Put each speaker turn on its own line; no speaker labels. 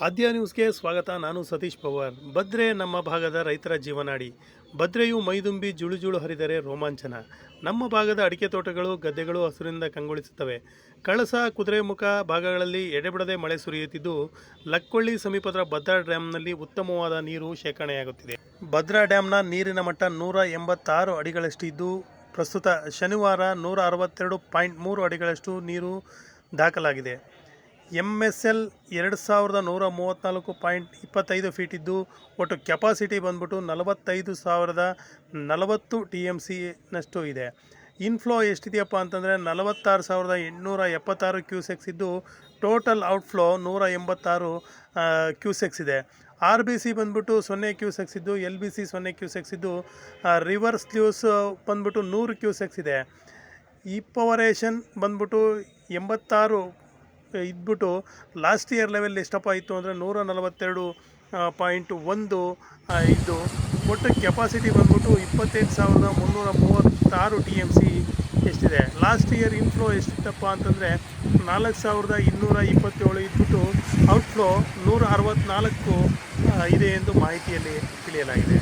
ಆದ್ಯ ನ್ಯೂಸ್ಗೆ ಸ್ವಾಗತ. ನಾನು ಸತೀಶ್ ಪವಾರ್. ಭದ್ರೆ ನಮ್ಮ ಭಾಗದ ರೈತರ ಜೀವನಾಡಿ. ಭದ್ರೆಯು ಮೈದುಂಬಿ ಜುಳು ಜುಳು ಹರಿದರೆ ರೋಮಾಂಚನ. ನಮ್ಮ ಭಾಗದ ಅಡಿಕೆ ತೋಟಗಳು, ಗದ್ದೆಗಳು ಹಸುರಿನಿಂದ ಕಂಗೊಳಿಸುತ್ತವೆ. ಕಳಸ ಕುದುರೆಮುಖ ಭಾಗಗಳಲ್ಲಿ ಎಡೆಬಿಡದೆ ಮಳೆ ಸುರಿಯುತ್ತಿದ್ದು, ಲಕ್ಕೊಳ್ಳಿ ಸಮೀಪದ ಭದ್ರಾ ಡ್ಯಾಮ್ನಲ್ಲಿ ಉತ್ತಮವಾದ ನೀರು ಶೇಖರಣೆಯಾಗುತ್ತಿದೆ. ಭದ್ರಾ ಡ್ಯಾಮ್ನ ನೀರಿನ ಮಟ್ಟ ನೂರ ಎಂಬತ್ತಾರು ಅಡಿಗಳಷ್ಟು ಇದ್ದು, ಪ್ರಸ್ತುತ ಶನಿವಾರ ನೂರ ಅರವತ್ತೆರಡು ಪಾಯಿಂಟ್ ಮೂರು ಅಡಿಗಳಷ್ಟು ನೀರು ದಾಖಲಾಗಿದೆ. ಎಂ ಎಸ್ ಎಲ್ ಎರಡು ಸಾವಿರದ ನೂರ ಮೂವತ್ತ್ನಾಲ್ಕು ಪಾಯಿಂಟ್ ಇಪ್ಪತ್ತೈದು ಫೀಟ್ ಇದ್ದು, ಒಟ್ಟು ಕೆಪಾಸಿಟಿ ಬಂದ್ಬಿಟ್ಟು ನಲವತ್ತೈದು ಸಾವಿರದ ನಲವತ್ತು ಟಿ ಎಂ ಸಿನಷ್ಟು ಇದೆ. ಇನ್ಫ್ಲೋ ಎಷ್ಟಿದೆಯಪ್ಪ ಅಂತಂದರೆ, ನಲವತ್ತಾರು ಸಾವಿರದ ಎಂಟುನೂರ ಎಪ್ಪತ್ತಾರು ಕ್ಯೂಸೆಕ್ಸ್ ಇದ್ದು ಟೋಟಲ್ ಔಟ್ಫ್ಲೋ ನೂರ ಎಂಬತ್ತಾರು ಕ್ಯೂಸೆಕ್ಸ್ ಇದೆ. ಆರ್ ಬಿ ಸಿ ಬಂದ್ಬಿಟ್ಟು ಸೊನ್ನೆ ಕ್ಯೂಸೆಕ್ಸ್ ಇದ್ದು ಎಲ್ ಬಿ ಸಿ ಸೊನ್ನೆ ಕ್ಯೂಸೆಕ್ಸ್ ಇದ್ದು ರಿವರ್ಸ್ ಸ್ಲೂಸ್ ಬಂದ್ಬಿಟ್ಟು ನೂರು ಕ್ಯೂಸೆಕ್ಸ್ ಇದೆ. ಇಪ್ಪವರೇಷನ್ ಬಂದ್ಬಿಟ್ಟು ಎಂಬತ್ತಾರು ಇದ್ಬಿಟ್ಟು ಲಾಸ್ಟ್ ಇಯರ್ ಲೆವೆಲ್ ಎಷ್ಟಪ್ಪ ಇತ್ತು ಅಂದರೆ ನೂರ ನಲವತ್ತೆರಡು ಪಾಯಿಂಟ್ ಒಂದು ಇದ್ದು ಒಟ್ಟು ಕೆಪಾಸಿಟಿ ಬಂದ್ಬಿಟ್ಟು ಇಪ್ಪತ್ತೆಂಟು ಸಾವಿರದ ಮುನ್ನೂರ ಮೂವತ್ತಾರು ಟಿ ಎಂ ಸಿ ಎಷ್ಟಿದೆ. ಲಾಸ್ಟ್ ಇಯರ್ ಇನ್ಫ್ಲೋ ಎಷ್ಟಿತ್ತಪ್ಪ ಅಂತಂದರೆ ನಾಲ್ಕು ಸಾವಿರದ ಇನ್ನೂರ ಇಪ್ಪತ್ತೇಳು ಇದ್ಬಿಟ್ಟು ಔಟ್ಫ್ಲೋ ನೂರ ಅರವತ್ತ್ನಾಲ್ಕು ಇದೆ ಎಂದು ಮಾಹಿತಿಯಲ್ಲಿ ತಿಳಿಯಲಾಗಿದೆ.